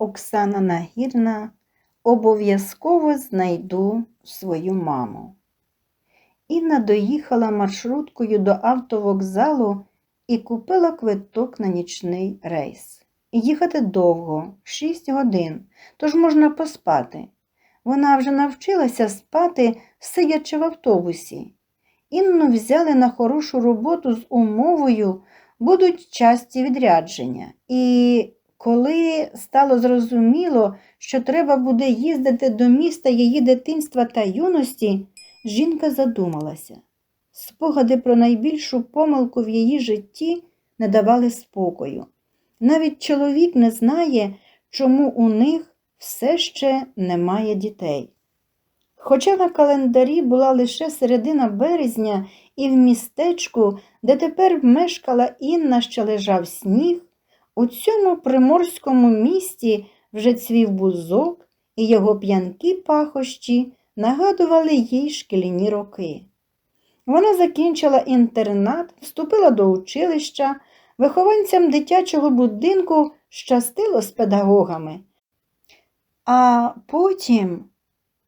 Оксана Нагірна, обов'язково знайду свою маму. Інна доїхала маршруткою до автовокзалу і купила квиток на нічний рейс. Їхати довго, 6 годин, тож можна поспати. Вона вже навчилася спати, сидячи в автобусі. Інну взяли на хорошу роботу з умовою, будуть часті відрядження. І коли стало зрозуміло, що треба буде їздити до міста її дитинства та юності, жінка задумалася. Спогади про найбільшу помилку в її житті не давали спокою. Навіть чоловік не знає, чому у них все ще немає дітей. Хоча на календарі була лише середина березня, і в містечку, де тепер мешкала Інна, що лежав сніг, у цьому приморському місті вже цвів бузок, і його п'янкі пахощі нагадували їй шкільні роки. Вона закінчила інтернат, вступила до училища, вихованцям дитячого будинку щастило з педагогами. А потім,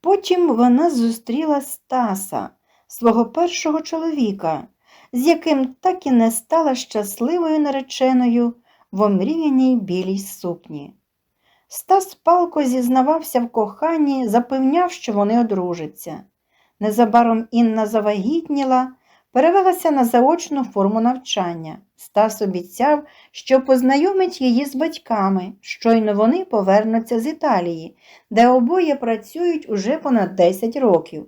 потім вона зустріла Стаса, свого першого чоловіка, з яким так і не стала щасливою нареченою в омріяній білій сукні. Стас палко зізнавався в коханні, запевняв, що вони одружаться. Незабаром Інна завагітніла, перевелася на заочну форму навчання. Стас обіцяв, що познайомить її з батьками, щойно вони повернуться з Італії, де обоє працюють уже понад 10 років.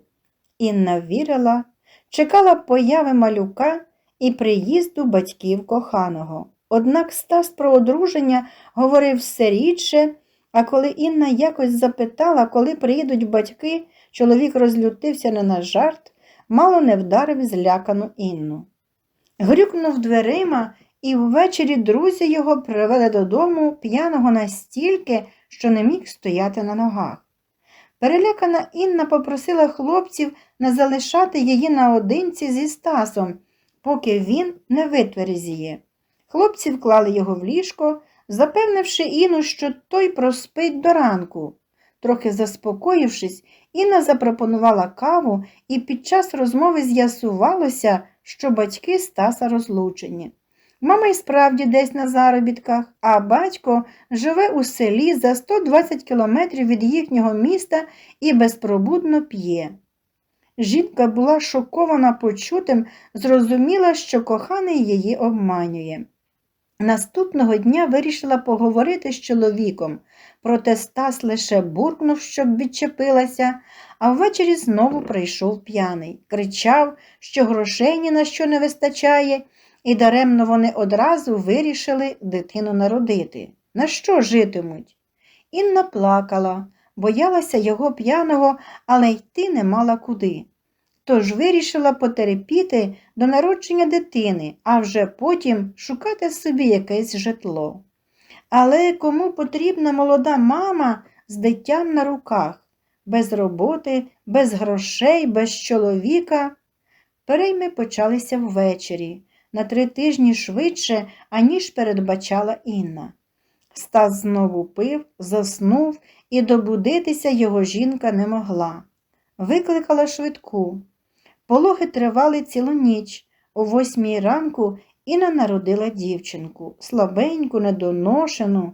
Інна вірила, чекала появи малюка і приїзду батьків коханого. Однак Стас про одруження говорив все рідше, а коли Інна якось запитала, коли приїдуть батьки, чоловік розлютився не на жарт, мало не вдарив злякану Інну. Грюкнув дверима, і ввечері друзі його привели додому п'яного настільки, що не міг стояти на ногах. Перелякана Інна попросила хлопців не залишати її наодинці зі Стасом, поки він не витверзіє. Хлопці вклали його в ліжко, запевнивши Інну, що той проспить до ранку. Трохи заспокоївшись, Інна запропонувала каву, і під час розмови з'ясувалося, що батьки Стаса розлучені. Мама й справді десь на заробітках, а батько живе у селі за 120 кілометрів від їхнього міста і безпробудно п'є. Жінка була шокована почутим, зрозуміла, що коханий її обманює. Наступного дня вирішила поговорити з чоловіком, проте Стас лише буркнув, щоб відчепилася, а ввечері знову прийшов п'яний. Кричав, що грошей ні на що не вистачає, і даремно вони одразу вирішили дитину народити. На що житимуть? Інна плакала, боялася його п'яного, але йти не мала куди. Тож вирішила потерпіти до народження дитини, а вже потім шукати собі якесь житло. Але кому потрібна молода мама з дитям на руках, без роботи, без грошей, без чоловіка? Перейми почалися ввечері, на три тижні швидше, аніж передбачала Інна. Стас знову пив, заснув, і добудитися його жінка не могла. Викликала швидку. Пологи тривали цілу ніч. О восьмій ранку Інна народила дівчинку, слабеньку, недоношену,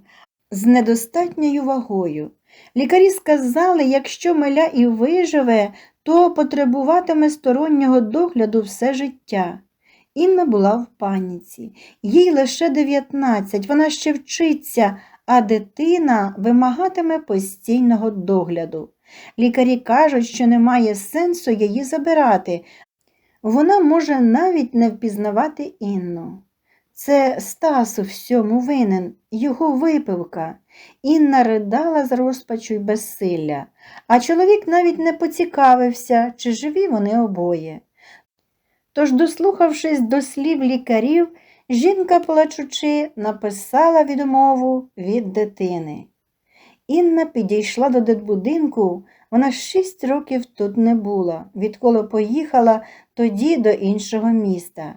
з недостатньою вагою. Лікарі сказали, якщо миля і виживе, то потребуватиме стороннього догляду все життя. Інна була в паніці. Їй лише 19, вона ще вчиться, а дитина вимагатиме постійного догляду. Лікарі кажуть, що немає сенсу її забирати. Вона може навіть не впізнавати Інну. Це Стас у всьому винен, його випивка. Інна ридала з розпачу й безсилля, а чоловік навіть не поцікавився, чи живі вони обоє. Тож, дослухавшись до слів лікарів, жінка, плачучи, написала відмову від дитини. Інна підійшла до дитбудинку, вона шість років тут не була, відколи поїхала тоді до іншого міста.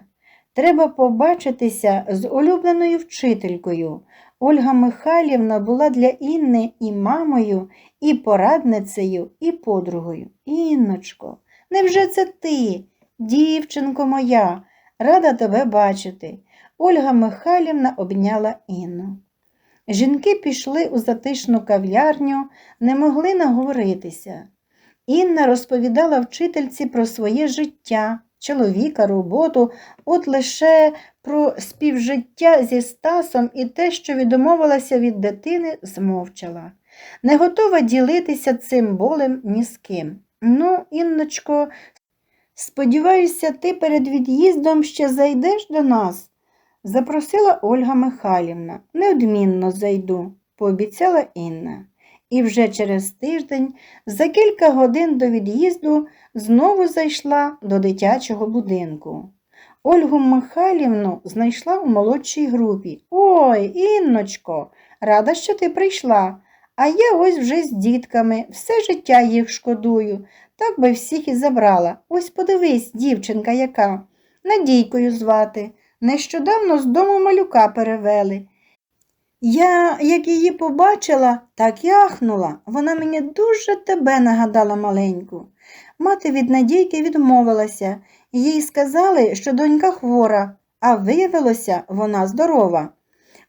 Треба побачитися з улюбленою вчителькою. Ольга Михайлівна була для Інни і мамою, і порадницею, і подругою. Інночко, невже це ти, дівчинко моя, рада тебе бачити. Ольга Михайлівна обняла Інну. Жінки пішли у затишну кав'ярню, не могли наговоритися. Інна розповідала вчительці про своє життя, чоловіка, роботу, от лише про співжиття зі Стасом і те, що відмовилася від дитини, змовчала. Не готова ділитися цим болем ні з ким. Ну, Інночко, сподіваюся, ти перед від'їздом ще зайдеш до нас? Запросила Ольга Михайлівна. Неодмінно зайду, пообіцяла Інна. І вже через тиждень, за кілька годин до від'їзду, знову зайшла до дитячого будинку. Ольгу Михайлівну знайшла у молодшій групі. Ой, Інночко, рада, що ти прийшла. А я ось вже з дітками, все життя їх шкодую. Так би всіх і забрала. Ось подивись, дівчинка яка. Надійкою звати. Нещодавно з дому малюка перевели. Я, як її побачила, так і ахнула. Вона мені дуже тебе нагадала маленьку. Мати від Надійки відмовилася. Їй сказали, що донька хвора, а виявилося, вона здорова.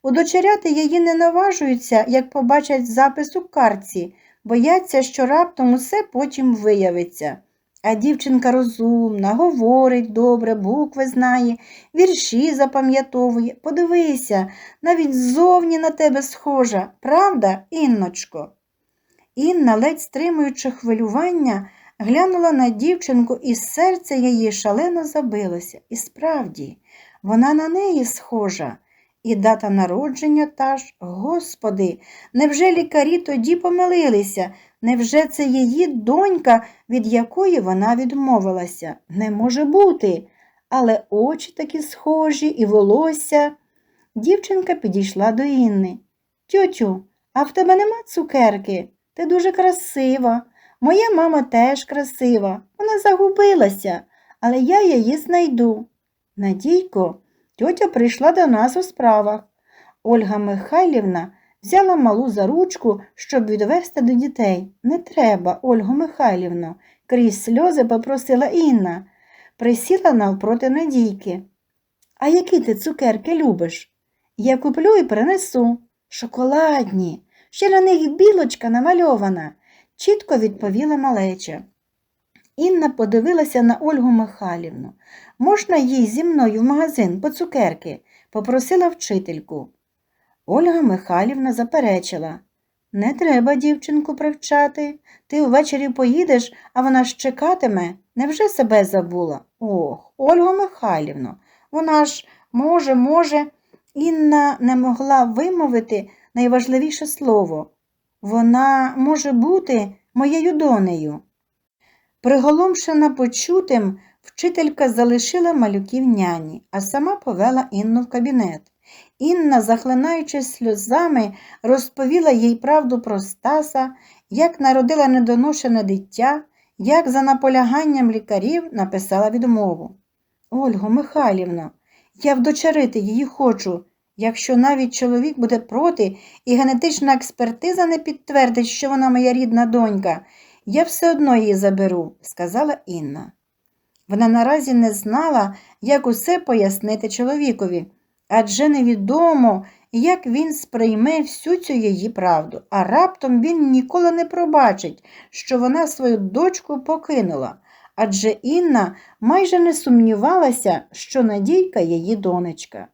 Удочеряти її не наважуються, як побачать запис у картці, бояться, що раптом усе потім виявиться. А дівчинка розумна, говорить добре, букви знає, вірші запам'ятовує. Подивися, навіть ззовні на тебе схожа, правда, Інночко? Інна, ледь стримуючи хвилювання, глянула на дівчинку, і серце її шалено забилося. І справді, вона на неї схожа. І дата народження та ж, Господи, невже лікарі тоді помилилися? Невже це її донька, від якої вона відмовилася? Не може бути. Але очі такі схожі і волосся. Дівчинка підійшла до Інни. Тьотю, а в тебе нема цукерки? Ти дуже красива. Моя мама теж красива. Вона загубилася, але я її знайду. Надійко, тьотя прийшла до нас у справах. Ольга Михайлівна взяла малу за ручку, щоб відвести до дітей. Не треба, Ольго Михайлівно, крізь сльози попросила Інна. Присіла навпроти Надійки. А які ти цукерки любиш? Я куплю і принесу. Шоколадні. Ще на них білочка намальована, чітко відповіла малеча. Інна подивилася на Ольгу Михайлівну. Можна їй зі мною в магазин по цукерки? попросила вчительку. Ольга Михайлівна заперечила. Не треба дівчинку привчати. Ти ввечері поїдеш, а вона ж чекатиме. Невже себе забула? Ох, Ольга Михайлівно, вона ж може, може. Інна не могла вимовити найважливіше слово. Вона може бути моєю донею. Приголомшена почутим, вчителька залишила малюків няні, а сама повела Інну в кабінет. Інна, захлинаючись сльозами, розповіла їй правду про Стаса, як народила недоношене дитя, як за наполяганням лікарів написала відмову. Ольго Михайлівно, я вдочерити її хочу. Якщо навіть чоловік буде проти і генетична експертиза не підтвердить, що вона моя рідна донька, я все одно її заберу, сказала Інна. Вона наразі не знала, як усе пояснити чоловікові, адже невідомо, як він сприйме всю цю її правду, а раптом він ніколи не пробачить, що вона свою дочку покинула, адже Інна майже не сумнівалася, що Надійка її донечка.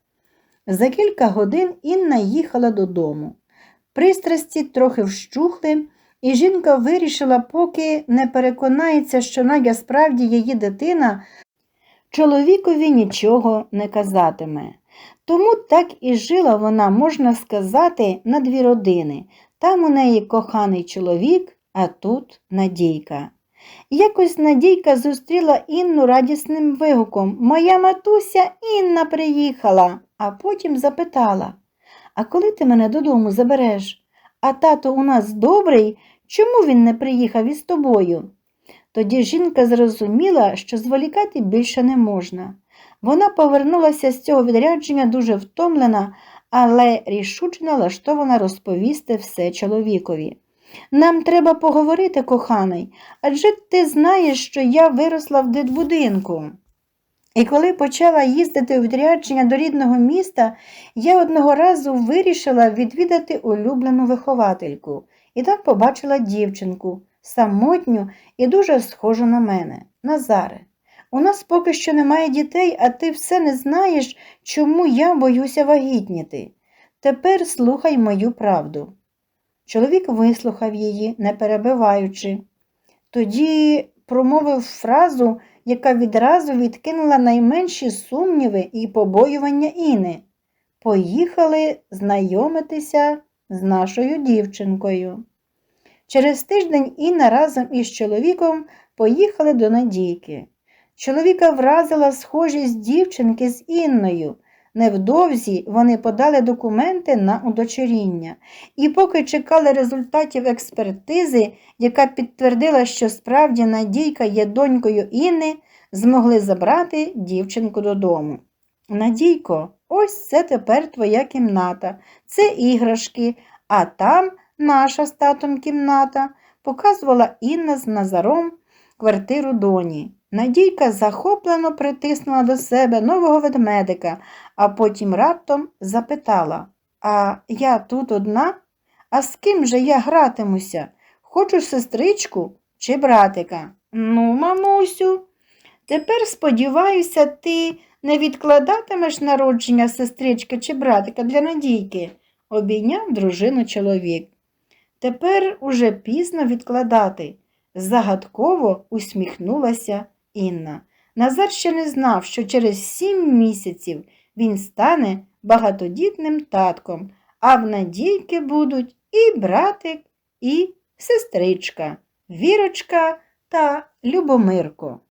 За кілька годин Інна їхала додому. Пристрасті трохи вщухли, і жінка вирішила, поки не переконається, що Надя справді її дитина, чоловікові нічого не казатиме. Тому так і жила вона, можна сказати, на дві родини. Там у неї коханий чоловік, а тут Надійка. Якось Надійка зустріла Інну радісним вигуком Моя матуся Інна приїхала, а потім запитала А коли ти мене додому забереш? А тато у нас добрий, чому він не приїхав із тобою? Тоді жінка зрозуміла, що зволікати більше не можна. Вона повернулася з цього відрядження дуже втомлена, але рішуче налаштована розповісти все чоловікові. Нам треба поговорити, коханий, адже ти знаєш, що я виросла в дитбудинку. І коли почала їздити у відрядження до рідного міста, я одного разу вирішила відвідати улюблену виховательку і там побачила дівчинку, самотню і дуже схожу на мене, Назаре. У нас поки що немає дітей, а ти все не знаєш, чому я боюся вагітніти. Тепер слухай мою правду. Чоловік вислухав її, не перебиваючи. Тоді промовив фразу, яка відразу відкинула найменші сумніви і побоювання Іни. Поїхали знайомитися з нашою дівчинкою. Через тиждень Інна разом із чоловіком поїхали до Надійки. Чоловіка вразила схожість дівчинки з Інною. Невдовзі вони подали документи на удочеріння, і поки чекали результатів експертизи, яка підтвердила, що справді Надійка є донькою Інни, змогли забрати дівчинку додому. Надійко, ось це тепер твоя кімната, це іграшки, а там наша з татом кімната, показувала Інна з Назаром квартиру доні. Надійка захоплено притиснула до себе нового ведмедика, а потім раптом запитала А я тут одна? А з ким же я гратимуся? Хочу сестричку чи братика? Ну, мамусю, тепер, сподіваюся, ти не відкладатимеш народження сестрички чи братика для Надійки, обійняв дружину чоловік. Тепер уже пізно відкладати. Загадково усміхнулася Інна. Назар ще не знав, що через сім місяців він стане багатодітним татком, а в Надійки будуть і братик, і сестричка, Вірочка та Любомирко.